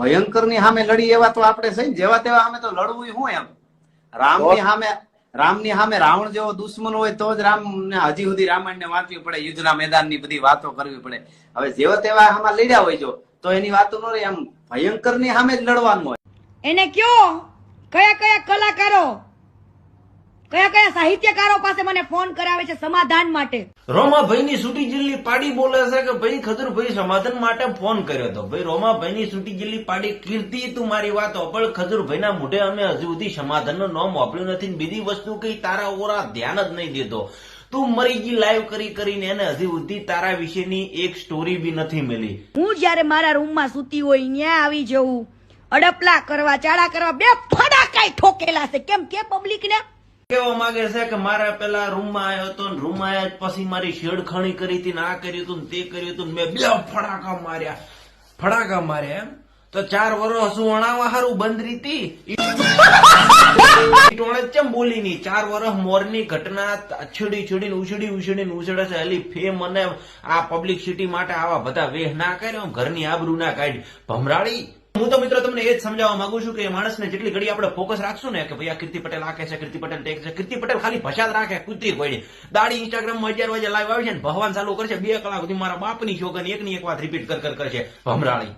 ભયંકરની સામે લડી એવા તો આપણે છે જેવા તેવા સામે તો લડવું હું એમ. રામની સામે રામની સામે રાવણ જેવો દુશ્મન હોય તો જ રામ ને હજી સુધી રામાયણ ને વાંચવી પડે યુદ્ધના મેદાનની બધી વાતો કરવી પડે. હવે જેવા તેવા આમાં લડ્યા હોય જો તો એની વાતો ન રહે એમ ભયંકરની સામે જ લડવાનું હોય. એને કયો? કયા કયા કલાકારો? કયા કયા સાહિત્યકારો પાસે મને ફોન કરાવે છે સમાધાન માટે? રોમાભાઈની સુટી જિલ્લી પાડી બોલે છે કે ભાઈ ખજૂરભાઈ સમાધાન માટે ફોન કર્યો હતો ભાઈ રોમાભાઈની સુટી જિલ્લી પાડી કીર્તિ તું મારી વાત પણ ખજૂરભાઈના મોઢે અમે હજુ સુધી સમાધાનનું નામ વાપર્યું નથી ને બીજી વસ્તુ કઈ તારા ઓરા ધ્યાન જ નહીં દેતો. તું મરી ગઈ લાઈવ કરી કરીને એને હજી સુધી તારા વિશેની એક સ્ટોરી બી નથી મળી. હું જ્યારે મારા રૂમમાં સૂતી હોય ત્યાં આવી જવું અડપલા કરવા ચાળા કરવા બે ફડાકાઈ ઠોકેલા છે. કેમ કે પબ્લિક ને? કેવા માંગે છે કે મારા પેલા રૂમમાં આવ્યો હતો ને રૂમમાં આવ્યા પછી મારી શેડખણી કરી હતી ને આ કર્યું હતું ને તે કર્યું હતું મેં બે ફડાકા માર્યા. ફડાકા માર્યા એમ. તો ચાર વર્ષ હું અણાવા હારું બંધ રીતી. ટોણે ચમ બોલી ની? ચાર વર્ષ મોરની ઘટના છેડી છેડીને ઉછળી ઉછળીને ઉછળે છે. હલી ફેમ અને આ પબ્લિક સિટી માટે આવા બધા વેહ ના કર્યો. ઘરની આબરૂ ના કાઢી. ભમરાળી હું તો મિત્રો તમને એ જ સમજાવવા માંગુ છું કે એ માણસને જેટલી ઘડી આપણે ફોકસ રાખશું ને કે ભાઈ આ કીર્તિ પટેલ આ કહે છે, કીર્તિ પટેલ ટેક છે, કીર્તિ પટેલ ખાલી ભસાદ રાખે, કુતરી કોઈ દાડી ઇન્સ્ટાગ્રામમાં અગિયાર વાગે લાઈવ આવે છે ને ભગવાન ચાલુ કરશે, બે કલાક સુધી મારા બાપની છોકરી એકની એક વાત રિપીટ કર કર, કરશે. ભમરાળી.